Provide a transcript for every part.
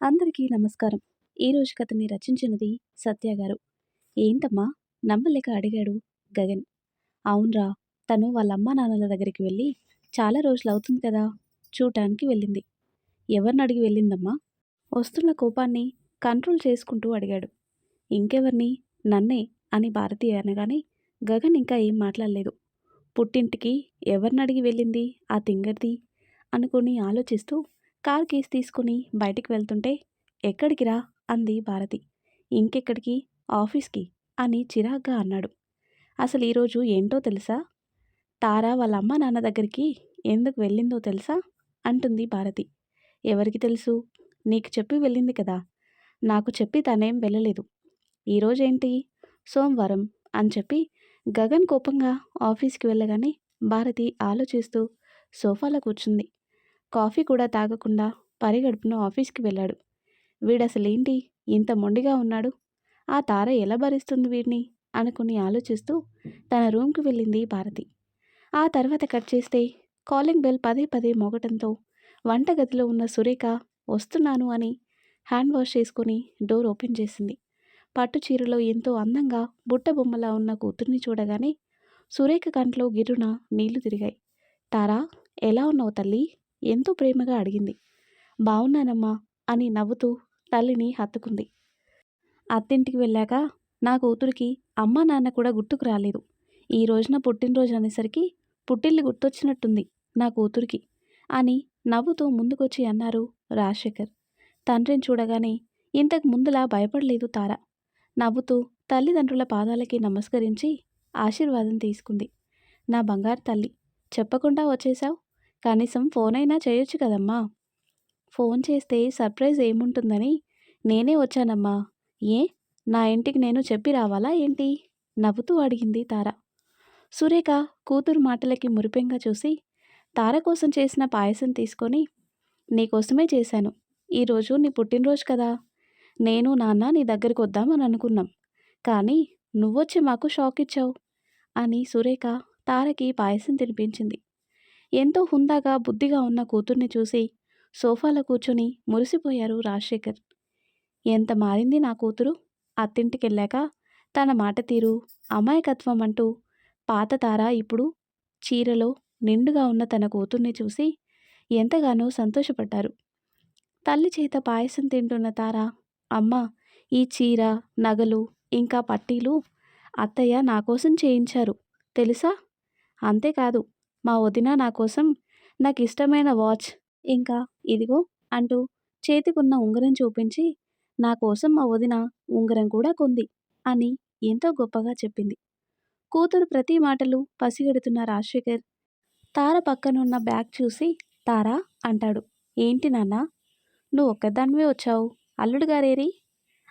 అందరికీ నమస్కారం. ఈరోజు కథని రచించినది సత్య గారు. ఏంటమ్మా? నమ్మలేక అడిగాడు గగన్. అవునురా! తను వాళ్ళ అమ్మానాన్నల దగ్గరికి వెళ్ళి చాలా రోజులు అవుతుంది కదా! చూడటానికి వెళ్ళింది. ఎవరిని అడిగి వెళ్ళిందమ్మా? వస్తున్న కోపాన్ని కంట్రోల్ చేసుకుంటూ అడిగాడు. ఇంకెవరిని నన్నే అని భారతి అనగానే గగన్ ఇంకా ఏం మాట్లాడలేదు. పుట్టింటికి ఎవరిని అడిగి వెళ్ళింది ఆ తింగర్ది అనుకుని ఆలోచిస్తూ కార్ కీస్ తీసుకుని బయటికి వెళ్తుంటే ఎక్కడికి రా అంది భారతి. ఇంకెక్కడికి? ఆఫీస్కి అని చిరాగ్గా అన్నాడు. అసలు ఈరోజు ఏంటో తెలుసా? తారా వాళ్ళ అమ్మ నాన్న దగ్గరికి ఎందుకు వెళ్ళిందో తెలుసా? అంటుంది భారతి. ఎవరికి తెలుసు? నీకు చెప్పి వెళ్ళింది కదా! నాకు చెప్పి తనేం వెళ్ళలేదు. ఈరోజేంటి? సోమవారం అని చెప్పి గగన్ కోపంగా ఆఫీస్కి వెళ్ళగానే భారతి ఆలోచిస్తూ సోఫాలో కూర్చుంది. కాఫీ కూడా తాగకుండా పరిగడుపున ఆఫీస్కి వెళ్ళాడు. వీడసలేంటి ఇంత మొండిగా ఉన్నాడు? ఆ తార ఎలా భరిస్తుంది వీడిని? అనుకుని ఆలోచిస్తూ తన రూమ్కి వెళ్ళింది భారతి. ఆ తర్వాత కట్ చేస్తే కాలింగ్ బెల్ పదే పదే మోగటంతో వంటగదిలో ఉన్న సురేఖ వస్తున్నాను అని హ్యాండ్ వాష్ చేసుకుని డోర్ ఓపెన్ చేసింది. పట్టు చీరలో ఎంతో అందంగా బుట్ట బొమ్మలా ఉన్న కూతుర్ని చూడగానే సురేఖ కంట్లో గిరున నీళ్ళు తిరిగాయి. తారా ఎలా ఉన్నావు తల్లి? ఎంతో ప్రేమగా అడిగింది. బావున్నానమ్మా అని నవ్వుతూ తల్లిని హత్తుకుంది. అత్తింటికి వెళ్ళాక నా కూతురికి అమ్మా నాన్న కూడా గుర్తుకు రాలేదు. ఈ రోజున పుట్టినరోజు అనేసరికి పుట్టిల్లు గుర్తొచ్చినట్టుంది నా కూతురికి అని నవ్వుతూ ముందుకొచ్చి అన్నారు రాజశేఖర్. తండ్రిని చూడగానే ఇంతకు ముందులా భయపడలేదు తార. నవ్వుతూ తల్లిదండ్రుల పాదాలకి నమస్కరించి ఆశీర్వాదం తీసుకుంది. నా బంగారు తల్లి చెప్పకుండా వచ్చేశావు కనీసం ఫోన్ అయినా చేయొచ్చు కదమ్మా. ఫోన్ చేస్తే సర్ప్రైజ్ ఏముంటుందని నేనే వచ్చానమ్మా. ఏ? నా ఇంటికి నేను చెప్పి రావాలా ఏంటి? నవ్వుతూ అడిగింది తార. సురేఖ కూతురు మాటలకి మురిపెంగా చూసి తార కోసం చేసిన పాయసం తీసుకొని నీకోసమే చేశాను. ఈరోజు నీ పుట్టినరోజు కదా. నేను నాన్న నీ దగ్గరికి వద్దామని అనుకున్నాం. కానీ నువ్వొచ్చి మాకు షాక్ ఇచ్చావు అని సురేఖ తారకి పాయసం తినిపించింది. ఎంతో హుందాగా బుద్ధిగా ఉన్న కూతుర్ని చూసి సోఫాలో కూర్చొని మురిసిపోయారు రాజశేఖర్. ఎంత మారింది నా కూతురు? అత్తింటికెళ్ళాక తన మాట తీరు అమాయకత్వం అంటూ పాత తార ఇప్పుడు చీరలో నిండుగా ఉన్న తన కూతుర్ని చూసి ఎంతగానో సంతోషపడ్డారు. తల్లి చేత పాయసం తింటున్న తార అమ్మ ఈ చీర నగలు ఇంకా పట్టీలు అత్తయ్య నా కోసం చేయించారు తెలుసా? అంతేకాదు మా వదిన నా కోసం నాకు ఇష్టమైన వాచ్. ఇంకా ఇదిగో అంటూ చేతికున్న ఉంగరం చూపించి నా కోసం మా వదిన ఉంగరం కూడా కొంది అని ఎంతో గొప్పగా చెప్పింది. కూతురు ప్రతి మాటలు పసిగెడుతున్న రాజశేఖర్ తార పక్కనున్న బ్యాగ్ చూసి తారా అంటాడు. ఏంటి నాన్న? నువ్వు ఒక్కదానివే వచ్చావు. అల్లుడు గారేరి?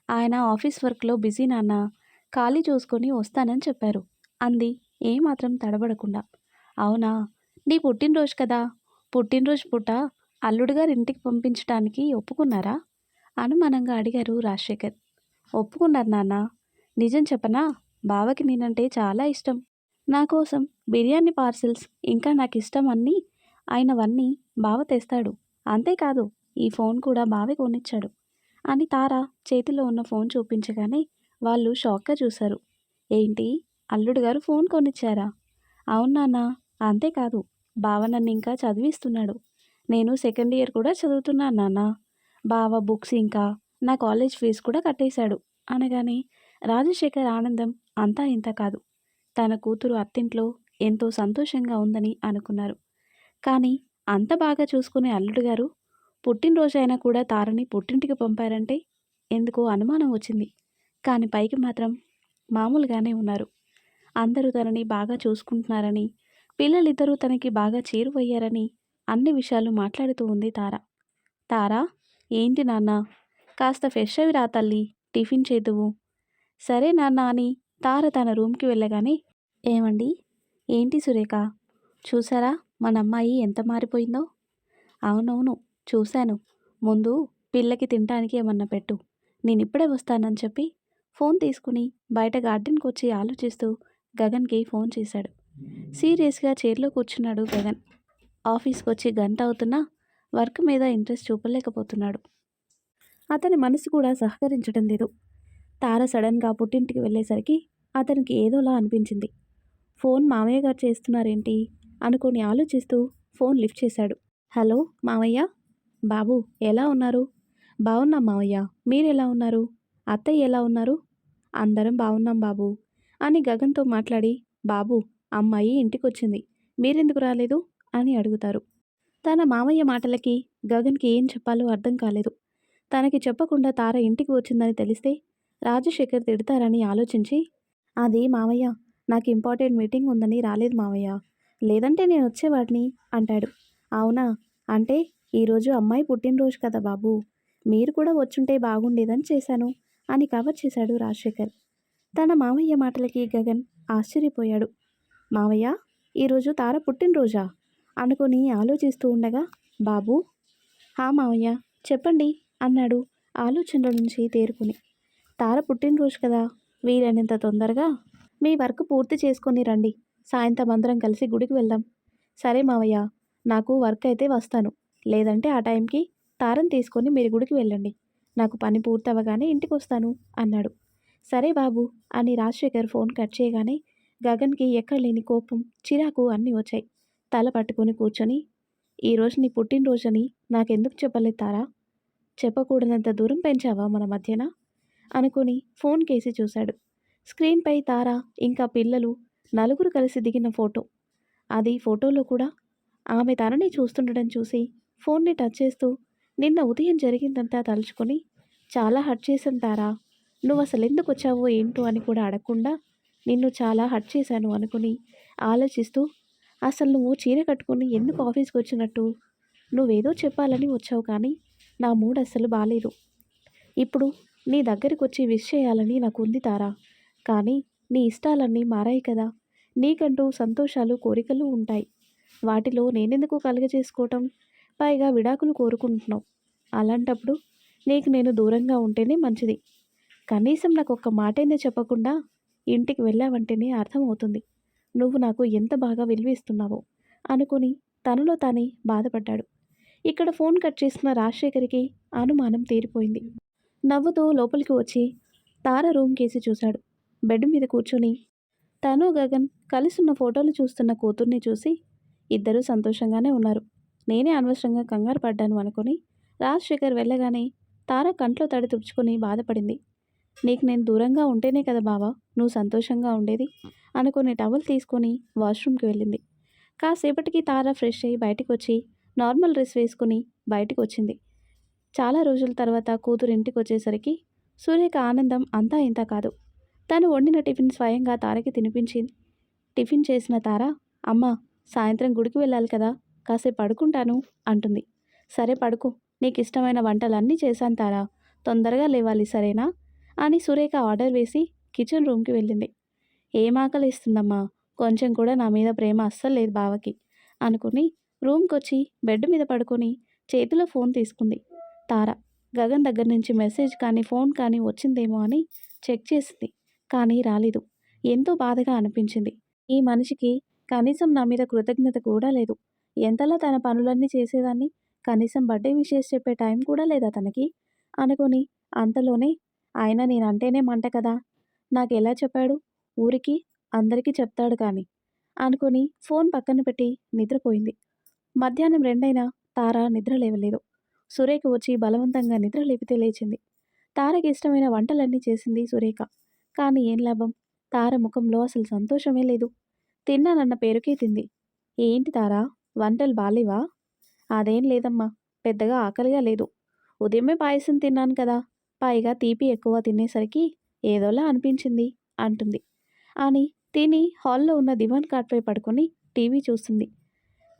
ఆయన ఆఫీస్ వర్క్లో బిజీ నాన్న. ఖాళీ చూసుకొని వస్తానని చెప్పారు. అంది. ఏమాత్రం తడబడకుండా. అవునా? నీ పుట్టినరోజు కదా? పుట్టినరోజు పూట అల్లుడుగారు ఇంటికి పంపించడానికి ఒప్పుకున్నారా? అనుమానంగా అడిగారు రాజశేఖర్. ఒప్పుకున్నారు నాన్న. నిజం చెప్పనా? బావకి నేనంటే చాలా ఇష్టం. నా కోసం బిర్యానీ పార్సిల్స్ ఇంకా నాకు ఇష్టం అన్నీ ఆయనవన్నీ బావ తెస్తాడు. అంతేకాదు ఈ ఫోన్ కూడా బావే కొనిచ్చాడు. అని తార చేతిలో ఉన్న ఫోన్ చూపించగానే వాళ్ళు షాక్గా చూశారు. ఏంటి? అల్లుడు గారు ఫోన్ కొనిచ్చారా? అవునానా అంతేకాదు బావ నన్ను ఇంకా చదివిస్తున్నాడు. నేను సెకండ్ ఇయర్ కూడా చదువుతున్నాను నాన్న. బావ బుక్స్ ఇంకా నా కాలేజ్ ఫీజు కూడా కట్టేశాడు. అనగానే రాజశేఖర్ ఆనందం అంతా ఇంత కాదు. తన కూతురు అత్తింట్లో ఎంతో సంతోషంగా ఉందని అనుకున్నారు. కానీ అంత బాగా చూసుకునే అల్లుడు గారు పుట్టినరోజైనా కూడా తారని పుట్టింటికి పంపారంటే ఎందుకో అనుమానం వచ్చింది. కానీ పైకి మాత్రం మామూలుగానే ఉన్నారు. అందరూ తనని బాగా చూసుకుంటున్నారని పిల్లలిద్దరూ తనకి బాగా చేరువయ్యారని అన్ని విషయాలు మాట్లాడుతూ ఉంది తార. తారా ఏంటి నాన్న? కాస్త ఫ్రెష్ అవి రా తల్లి టిఫిన్ చేదువు. సరే నాన్న అని తార తన రూమ్కి వెళ్ళగానే ఏమండి? ఏంటి సురేఖ? చూసారా మన అమ్మాయి ఎంత మారిపోయిందో? అవునవును చూశాను. ముందు పిల్లకి తినటానికి ఏమన్నా పెట్టు. నేను ఇప్పుడే వస్తానని చెప్పి ఫోన్ తీసుకుని బయట గార్డెన్కి వచ్చి ఆలోచిస్తూ గగన్కి ఫోన్ చేశాడు. సీరియస్గా చైర్లో కూర్చున్నాడు గగన్. ఆఫీస్కి వచ్చి గంట అవుతున్నా వర్క్ మీద ఇంట్రెస్ట్ చూపలేకపోతున్నాడు. అతని మనసు కూడా సహకరించడం లేదు. తార సడన్గా పుట్టింటికి వెళ్ళేసరికి అతనికి ఏదోలా అనిపించింది. ఫోన్ మామయ్య గారు చేస్తున్నారేంటి? అనుకొని ఆలోచిస్తూ ఫోన్ లిఫ్ట్ చేశాడు. హలో మామయ్య? బాబు ఎలా ఉన్నారు? బాగున్నాం మామయ్య. మీరు ఎలా ఉన్నారు? అత్తయ్య ఎలా ఉన్నారు? అందరం బాగున్నాం బాబు అని గగన్తో మాట్లాడి బాబు అమ్మాయి ఇంటికొచ్చింది. మీరెందుకు రాలేదు? అని అడుగుతారు. తన మామయ్య మాటలకి గగన్కి ఏం చెప్పాలో అర్థం కాలేదు. తనకి చెప్పకుండా తార ఇంటికి వచ్చిందని తెలిస్తే రాజశేఖర్ తిడతారని ఆలోచించి అది మామయ్య నాకు ఇంపార్టెంట్ మీటింగ్ ఉందని రాలేదు మామయ్య. లేదంటే నేను వచ్చేవాడిని అంటాడు. అవునా? అంటే ఈరోజు అమ్మాయి పుట్టినరోజు కదా బాబు. మీరు కూడా వచ్చుంటే బాగుండేదని చేశాను అని కవర్ చేశాడు రాజశేఖర్. తన మామయ్య మాటలకి గగన్ ఆశ్చర్యపోయాడు. మావయ్య ఈరోజు తార పుట్టినరోజా? అనుకుని ఆలోచిస్తూ ఉండగా బాబు! హా మావయ్య చెప్పండి అన్నాడు ఆలోచనల నుంచి తేరుకుని. తార పుట్టినరోజు కదా వీలైనంత తొందరగా? మీ వర్క్ పూర్తి చేసుకొని రండి సాయంత్రం అందరం కలిసి గుడికి వెళ్దాం. సరే మావయ్య నాకు వర్క్ అయితే వస్తాను. లేదంటే ఆ టైంకి తారని తీసుకొని మీరు గుడికి వెళ్ళండి. నాకు పని పూర్తి అవ్వగానే ఇంటికి వస్తాను అన్నాడు. సరే బాబు అని రాజశేఖర్ ఫోన్ కట్ చేయగానే గగన్కి ఎక్కడలేని కోపం చిరాకు అన్నీ వచ్చాయి. తల పట్టుకుని కూర్చొని ఈరోజు నీ పుట్టినరోజని నాకెందుకు చెప్పలేదు తారా చెప్పకూడనంత దూరం పెంచావా మన మధ్యన? అనుకుని ఫోన్ కేసి చూశాడు. స్క్రీన్పై తారా ఇంకా పిల్లలు నలుగురు కలిసి దిగిన ఫోటో. అది ఫోటోలో కూడా ఆమె తనని చూస్తుండడం చూసి ఫోన్ని టచ్ చేస్తూ నిన్న ఉదయం జరిగిందంతా తలుచుకొని చాలా హర్ట్ చేశాను తారా. నువ్వు అసలు ఎందుకు వచ్చావో? ఏంటో అని కూడా అడగకుండా నిన్ను చాలా హర్ట్ చేశాను అనుకుని ఆలోచిస్తూ అసలు నువ్వు చీర కట్టుకుని ఎందుకు ఆఫీస్కి వచ్చినట్టు? నువ్వేదో చెప్పాలని వచ్చావు కానీ నా మూడ్ అస్సలు బాలేదు. ఇప్పుడు నీ దగ్గరికి వచ్చి విష్ చేయాలని నాకు ఉంది తారా. కానీ నీ ఇష్టాలన్నీ మారాయి కదా. నీకంటూ సంతోషాలు కోరికలు ఉంటాయి. వాటిలో నేనెందుకు కలుగజేసుకోవటం? పైగా విడాకులు కోరుకుంటున్నావు. అలాంటప్పుడు నీకు నేను దూరంగా ఉంటేనే మంచిది. కనీసం నాకు ఒక్క మాటైనా చెప్పకుండా ఇంటికి వెళ్ళావంటేనే అర్థమవుతుంది. నువ్వు నాకు ఎంత బాగా విలువిస్తున్నావో అనుకుని తనలో తానే బాధపడ్డాడు. ఇక్కడ ఫోన్ కట్ చేసిన రాజశేఖర్కి అనుమానం తీరిపోయింది. నవ్వుతూ లోపలికి వచ్చి తార రూమ్ కేసి చూశాడు. బెడ్ మీద కూర్చొని తను గగన్ కలిసున్న ఫోటోలు చూస్తున్న కూతుర్ని చూసి ఇద్దరూ సంతోషంగానే ఉన్నారు. నేనే అనవసరంగా కంగారు పడ్డాను అనుకుని రాజశేఖర్ వెళ్ళగానే తార కంట్లో తడి తుడుచుకుని బాధపడింది. నీకు నేను దూరంగా ఉంటేనే కదా బావా నువ్వు సంతోషంగా ఉండేది? అనుకుని టవల్ తీసుకొని వాష్రూమ్కి వెళ్ళింది. కాసేపటికి తార ఫ్రెష్ అయ్యి బయటకు వచ్చి నార్మల్ డ్రెస్ వేసుకుని బయటకు వచ్చింది చాలా రోజుల తర్వాత కూతురు ఇంటికి వచ్చేసరికి సూర్యకి ఆనందం అంతా ఇంత కాదు. తను వండిన టిఫిన్ స్వయంగా తారకి తినిపించింది. టిఫిన్ చేసిన తార అమ్మ సాయంత్రం గుడికి వెళ్ళాలి కదా కాసేపు పడుకుంటాను అంటుంది. సరే పడుకో నీకు ఇష్టమైన వంటలన్నీ చేశాను తారా తొందరగా లేవాలి సరేనా? అని సురేఖ ఆర్డర్ వేసి కిచెన్ రూమ్కి వెళ్ళింది. ఏం ఆకలి ఇస్తుందమ్మా కొంచెం కూడా నా మీద ప్రేమ అస్సలు లేదు బావకి అనుకుని రూమ్కి వచ్చి బెడ్ మీద పడుకొని చేతిలో ఫోన్ తీసుకుంది. తార గగన్ దగ్గర నుంచి మెసేజ్ కానీ ఫోన్ కానీ వచ్చిందేమో అని చెక్ చేసింది కానీ రాలేదు. ఎంతో బాధగా అనిపించింది. ఈ మనిషికి కనీసం నా మీద కృతజ్ఞత కూడా లేదు. ఎంతలా తన పనులన్నీ చేసేదాన్ని? కనీసం బర్త్డే విషయస్ చెప్పే టైం కూడా లేదా తనకి? అనుకొని అంతలోనే ఆయన నేనంటేనే మంట కదా. నాకు ఎలా చెప్పాడు? ఊరికి అందరికీ చెప్తాడు కానీ. అనుకుని ఫోన్ పక్కన పెట్టి నిద్రపోయింది. మధ్యాహ్నం రెండైనా తార నిద్ర లేవలేదు. సురేఖ వచ్చి బలవంతంగా నిద్ర లేపితే లేచింది. తారకి ఇష్టమైన వంటలన్నీ చేసింది సురేఖ. కానీ ఏం లాభం? తార ముఖంలో అసలు సంతోషమే లేదు. తిన్నానన్న పేరుకే తింది. ఏంటి తారా? వంటలు బాలేవా? అదేం లేదమ్మా. పెద్దగా ఆకలిగా లేదు. ఉదయమే పాయసం తిన్నాను కదా. పైగా తీపి ఎక్కువ తినేసరికి ఏదోలా అనిపించింది అంటుంది. అని తిని హాల్లో ఉన్న దివాన్ కాట్పై పడుకొని టీవీ చూస్తుంది.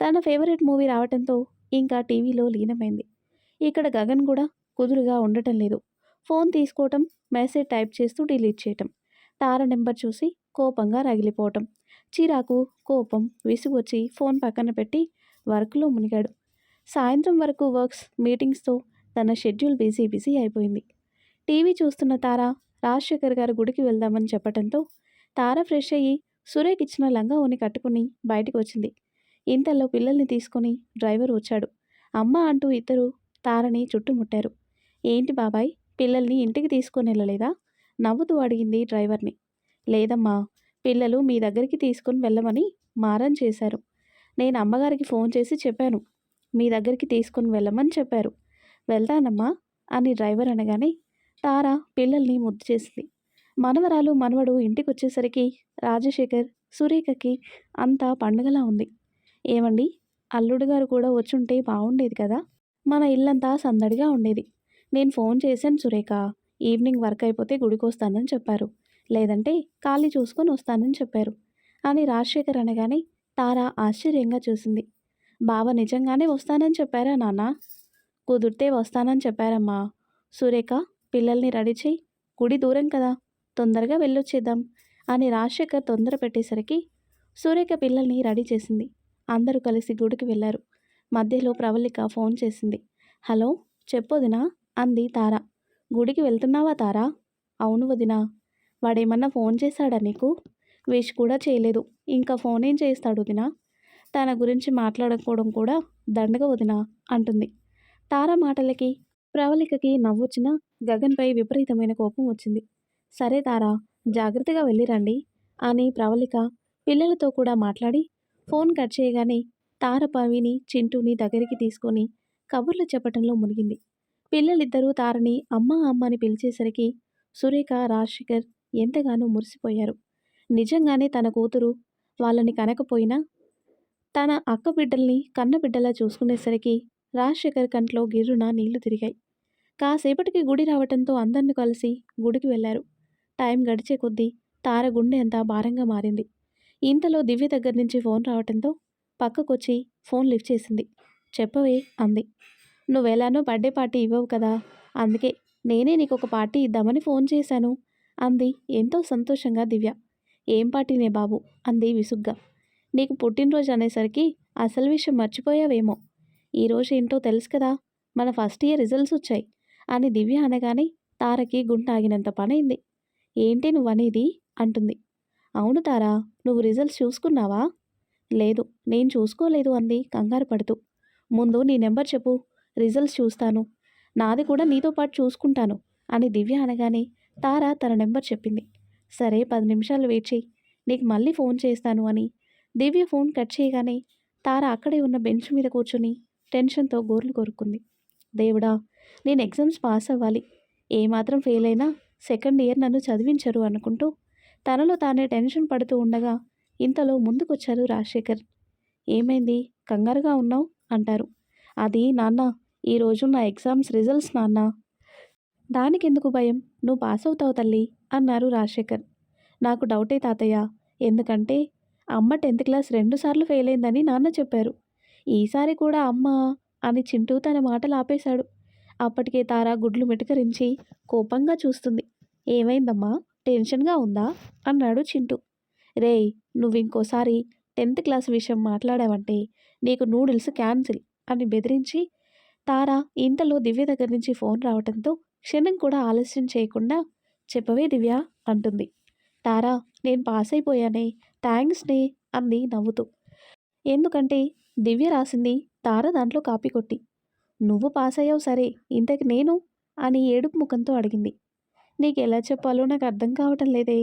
తన ఫేవరెట్ మూవీ రావటంతో ఇంకా టీవీలో లీనమైంది. ఇక్కడ గగన్ కూడా కుదురుగా ఉండటం లేదు. ఫోన్ తీసుకోవటం మెసేజ్ టైప్ చేస్తూ డిలీట్ చేయటం తార నెంబర్ చూసి కోపంగా రగిలిపోవటం చిరాకు కోపం విసుగొచ్చి ఫోన్ పక్కన పెట్టి వర్క్లో మునిగాడు. సాయంత్రం వరకు వర్క్స్ మీటింగ్స్తో తన షెడ్యూల్ బిజీ బిజీ అయిపోయింది. టీవీ చూస్తున్న తార రాజశేఖర్ గారు గుడికి వెళ్దామని చెప్పడంతో తార ఫ్రెష్ అయ్యి సురేఖ్ ఇచ్చిన లంగా ఓని కట్టుకుని బయటికి వచ్చింది. ఇంతలో పిల్లల్ని తీసుకొని డ్రైవర్ వచ్చాడు. అమ్మ అంటూ ఇద్దరు తారని చుట్టుముట్టారు. ఏంటి బాబాయ్ పిల్లల్ని ఇంటికి తీసుకొని వెళ్ళలేదా? నవ్వుతూ అడిగింది డ్రైవర్ని. లేదమ్మా పిల్లలు మీ దగ్గరికి తీసుకుని వెళ్ళమని మారం చేశారు. నేను అమ్మగారికి ఫోన్ చేసి చెప్పాను. మీ దగ్గరికి తీసుకుని వెళ్ళమని చెప్పారు. వెళ్తానమ్మా అని డ్రైవర్ అనగానే తార పిల్లల్ని ముద్దు చేసింది. మనవరాలు మనవడు ఇంటికి వచ్చేసరికి రాజశేఖర్ సురేఖకి అంతా పండుగలా ఉంది. ఏమండి? అల్లుడు గారు కూడా వచ్చుంటే బాగుండేది కదా? మన ఇల్లంతా సందడిగా ఉండేది. నేను ఫోన్ చేశాను సురేఖ. ఈవినింగ్ వర్క్ అయిపోతే గుడికి వస్తానని చెప్పారు. లేదంటే ఖాళీ చూసుకొని వస్తానని చెప్పారు. అని రాజశేఖర్ అనగానే తార ఆశ్చర్యంగా చూసింది. బావ నిజంగానే వస్తానని చెప్పారా నాన్న? కుదిరితే వస్తానని చెప్పారమ్మా. సురేఖ పిల్లల్ని రెడీ చేయి గుడి దూరం కదా. తొందరగా వెళ్ళొచ్చేద్దాం అని రాజశేఖర్ తొందర పెట్టేసరికి సూరేఖ పిల్లల్ని రెడీ చేసింది. అందరూ కలిసి గుడికి వెళ్ళారు. మధ్యలో ప్రవళిక ఫోన్ చేసింది. హలో చెప్పొదినా అంది తార. గుడికి వెళ్తున్నావా తారా? అవును వదినా. వాడేమన్నా ఫోన్ చేశాడా నీకు? విష్ కూడా చేయలేదు. ఇంకా ఫోన్ ఏం చేస్తాడు వదినా? తన గురించి మాట్లాడకపోవడం కూడా దండగ వదినా అంటుంది. తార మాటలకి ప్రవళికకి నవ్వొచ్చినా గగన్పై విపరీతమైన కోపం వచ్చింది. సరే తారా జాగ్రత్తగా వెళ్ళిరండి అని ప్రవళిక పిల్లలతో కూడా మాట్లాడి ఫోన్ కట్ చేయగానే తార పవిని చింటూని దగ్గరికి తీసుకొని కబుర్లు చెప్పటంలో మునిగింది. పిల్లలిద్దరూ తారని అమ్మ అమ్మ అని పిలిచేసరికి సురేఖ రాజశేఖర్ ఎంతగానో మురిసిపోయారు. నిజంగానే తన కూతురు వాళ్ళని కనకపోయినా తన అక్క బిడ్డల్ని కన్న బిడ్డలా చూసుకునేసరికి రాజశేఖర్ కంట్లో గిర్రున నీళ్ళు తిరిగాయి. కాసేపటికి గుడి రావటంతో అందరిని కలిసి గుడికి వెళ్ళారు. టైం గడిచే కొద్దీ తార గుండె అంతా భారంగా మారింది. ఇంతలో దివ్య దగ్గర నుంచి ఫోన్ రావటంతో పక్కకొచ్చి ఫోన్ లిఫ్ట్ చేసింది. చెప్పవే అంది. నువ్వెలానో బర్త్డే పార్టీ ఇవ్వవు కదా అందుకే నేనే నీకు ఒక పార్టీ ఇద్దామని ఫోన్ చేశాను అంది ఎంతో సంతోషంగా దివ్య. ఏం పార్టీనే బాబు అంది విసుగ్గా. నీకు పుట్టినరోజు అనేసరికి అసలు విషయం మర్చిపోయావేమో. ఈరోజు ఏంటో తెలుసు కదా మన ఫస్ట్ ఇయర్ రిజల్ట్స్ వచ్చాయి. అని దివ్య అనగానే తారకి గుంట ఆగినంత పనైంది. ఏంటి నువ్వనేది? అంటుంది. అవును తారా నువ్వు రిజల్ట్స్ చూసుకున్నావా? లేదు నేను చూసుకోలేదు అంది కంగారు పడుతూ. ముందు నీ నెంబర్ చెప్పు రిజల్ట్స్ చూస్తాను. నాది కూడా నీతో పాటు చూసుకుంటాను అని దివ్య అనగానే తార తన నెంబర్ చెప్పింది. సరే పది నిమిషాలు వెయిట్ చేయి నీకు మళ్ళీ ఫోన్ చేస్తాను అని దివ్య ఫోన్ కట్ చేయగానే తార అక్కడే ఉన్న బెంచ్ మీద కూర్చుని టెన్షన్తో గోర్లు కొరుక్కుంది. దేవుడా నేను ఎగ్జామ్స్ పాస్ అవ్వాలి. ఏమాత్రం ఫెయిల్ అయినా సెకండ్ ఇయర్ నన్ను చదివించరు అనుకుంటూ తనలో తానే టెన్షన్ పడుతూ ఉండగా ఇంతలో ముందుకొచ్చారు రాజశేఖర్. ఏమైంది? కంగారుగా ఉన్నావు? అంటారు. అది నాన్న ఈరోజు నా ఎగ్జామ్స్ రిజల్ట్స్ నాన్న. దానికెందుకు భయం? నువ్వు పాస్ అవుతావు తల్లి అన్నారు రాజశేఖర్. నాకు డౌటే తాతయ్య ఎందుకంటే అమ్మ టెన్త్ క్లాస్ రెండుసార్లు ఫెయిల్ అయిందని నాన్న చెప్పారు. ఈసారి కూడా అమ్మ అని చింటూ తన మాటలు ఆపేశాడు. అప్పటికే తారా గుడ్లు మిటకరించి కోపంగా చూస్తుంది. ఏమైందమ్మా? టెన్షన్గా ఉందా? అన్నాడు చింటూ. రేయ్ నువ్వు ఇంకోసారి టెన్త్ క్లాస్ విషయం మాట్లాడావంటే నీకు నూడిల్స్ క్యాన్సిల్ అని బెదిరించి తారా ఇంతలో దివ్య దగ్గర నుంచి ఫోన్ రావడంతో క్షణం కూడా ఆలస్యం చేయకుండా చెప్పవే దివ్య అంటుంది. తారా నేను పాస్ అయిపోయానే థ్యాంక్స్నే అంది నవ్వుతూ. ఎందుకంటే దివ్య రాసింది. తార దాంట్లో కాపీ కొట్టి నువ్వు పాస్ అయ్యావు సరే ఇంతకి నేను అని ఏడుపు ముఖంతో అడిగింది. నీకు ఎలా చెప్పాలో నాకు అర్థం కావటం లేదే.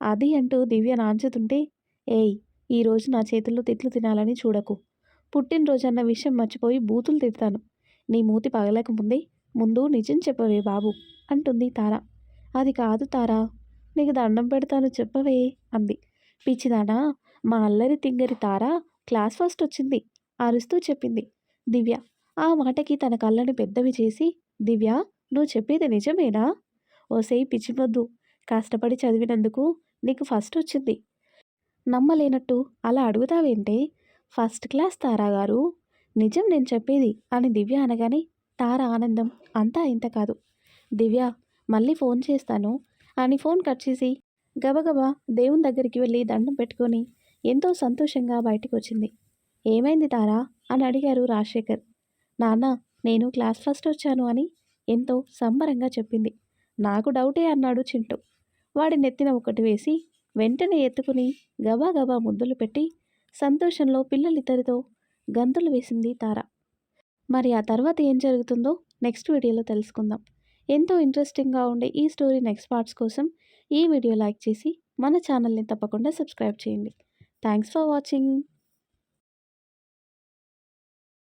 అది అంటూ దివ్య నాంచుతుంటే ఏయ్ ఈరోజు నా చేతుల్లో తిట్లు తినాలని చూడకు. పుట్టినరోజు అన్న విషయం మర్చిపోయి బూతులు తిడతాను. నీ మూతి పగలక ముందే ముందు నిజం చెప్పవే బాబు అంటుంది తార. అది కాదు తారా. నీకు దండం పెడతాను చెప్పవే అంది. పిచ్చిదానా మా అల్లరి తింగరి తార క్లాస్ ఫస్ట్ వచ్చింది. అరుస్తూ చెప్పింది. దివ్య ఆ మాటకి తన కళ్ళను పెద్దవి చేసి దివ్య నువ్వు చెప్పేది నిజమేనా? ఓసేయ్ పిచ్చిమొద్దు కష్టపడి చదివినందుకు నీకు ఫస్ట్ వచ్చింది. నమ్మలేనట్టు అలా అడుగుతావేంటే? ఫస్ట్ క్లాస్ తారా గారు నిజం నేను చెప్పేది అని దివ్య అనగానే తార ఆనందం అంతా ఇంత కాదు. దివ్య మళ్ళీ ఫోన్ చేస్తాను అని ఫోన్ కట్ చేసి గబగబా దేవుని దగ్గరికి వెళ్ళి దండం పెట్టుకొని ఎంతో సంతోషంగా బయటికి వచ్చింది ఏమైంది తారా? అని అడిగారు రాజశేఖర్. నాన్న నేను క్లాస్ ఫస్ట్ వచ్చాను అని ఎంతో సంబరంగా చెప్పింది. నాకు డౌటే అన్నాడు చింటూ. వాడి నెత్తిన ఒకటి వేసి వెంటనే ఎత్తుకుని గబా గబా ముద్దులు పెట్టి సంతోషంలో పిల్లలిద్దరితో గంతులు వేసింది తార. మరి ఆ తర్వాత ఏం జరుగుతుందో నెక్స్ట్ వీడియోలో తెలుసుకుందాం. ఎంతో ఇంట్రెస్టింగ్‌గా ఉండే ఈ స్టోరీ నెక్స్ట్ పార్ట్స్ కోసం ఈ వీడియో లైక్ చేసి మన ఛానల్‌ని తప్పకుండా సబ్స్క్రైబ్ చేయండి. Thanks for watching.